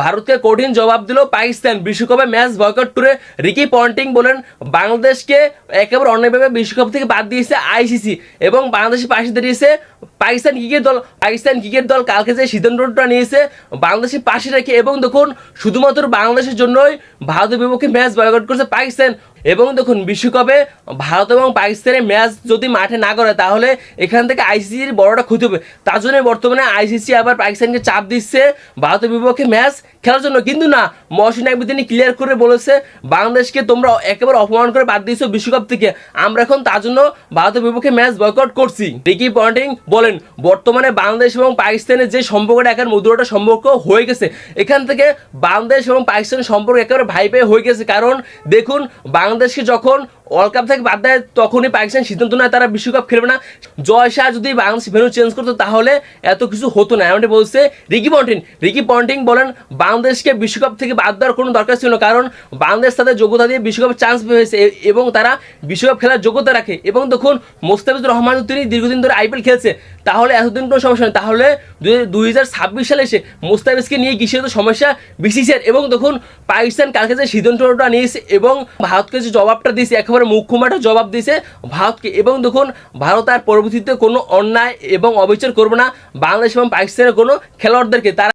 ভারতকে কঠিন জবাব দিল পাকিস্তান। বিশ্বকাপে ম্যাচ বয়কট টুরে রিকি পন্টিং বলেন, বাংলাদেশকে একেবারে অন্যায়ভাবে বিশ্বকাপ থেকে বাদ দিয়েছে আইসিসি এবং বাংলাদেশের পাশে দাঁড়িয়েছে পাকিস্তান ক্রিকেট দল। পাকিস্তান ক্রিকেট দল কালকে যে সিদ্ধান্তটা নিয়েছে, বাংলাদেশের পাশে রেখে এবং দেখুন, শুধুমাত্র বাংলাদেশের জন্যই ভারতের বিপক্ষে ম্যাচ বয়কট করছে পাকিস্তান। এবং দেখুন, বিশ্বকাপে ভারত এবং পাকিস্তানের ম্যাচ যদি মাঠে না করে, তাহলে এখান থেকে আইসিসির বড়টা ক্ষতি হবে। তার জন্য বর্তমানে আইসিসি আবার পাকিস্তানকে চাপ দিচ্ছে। ভারতের বিপক্ষে ম্যাচ খেলার জন্য। কিন্তু না, মহসিন আকবর তিনি ক্লিয়ার করে বলেছে, বাংলাদেশকে তোমরা একেবারে অপমান করে বাদ দিয়েছ বিশ্বকাপ থেকে। আমরা এখন তার জন্য ভারতের বিপক্ষে ম্যাচ বয়কট করছি। রিকি পয়েন্টিং বলেন, বর্তমানে বাংলাদেশ এবং পাকিস্তানের যে সম্পর্কটা এখন মধুরটা সম্পর্ক হয়ে গেছে। এখান থেকে বাংলাদেশ এবং পাকিস্তানের সম্পর্ক একেবারে ভাই ভাই হয়ে গেছে। কারণ দেখুন বাংলাদেশকে যখন ওয়ার্ল্ড কাপ থেকে বাদ দেয়, তখনই পাকিস্তান সিদ্ধান্ত নেয়, তারা বিশ্বকাপ খেলবে না। জয় শাহ যদি বাংলাদেশ ভেন্যু চেঞ্জ করতো, তাহলে এত কিছু হতো না। এমনটি বলছে রিকি পন্টিং। রিকি পন্টিং বলেন, বাংলাদেশকে বিশ্বকাপ থেকে বাদ দেওয়ার কোনো দরকার ছিল কারণ বাংলাদেশ তাদের যোগ্যতা দিয়ে বিশ্বকাপে চান্স পেয়েছে এবং তারা বিশ্বকাপ খেলার যোগ্যতা রাখে। এবং তখন মোস্তাফিজুর রহমান তিনি দীর্ঘদিন ধরে আইপিএল খেলছে। তাহলে এতদিন কোনো সমস্যা নেই। তাহলে দুই হাজার ছাব্বিশ সালে এসে মোস্তাফিজকে নিয়ে কিসের তো সমস্যা? বিসিসিআর এবং তখন পাকিস্তান কালকে যে সিদ্ধান্তটা নিয়েছে এবং ভারতকে যে জবাবটা দিয়েছে, একেবারে মুখ্যমাটা জবাব দিয়েছে ভারতকে। এবং দেখুন, ভারত আর পরবর্তীতে কোনো অন্যায় এবং অবিচার করবে না। বাংলাদেশ এবং পাকিস্তানের কোনো খেলোয়াড়দেরকে তারা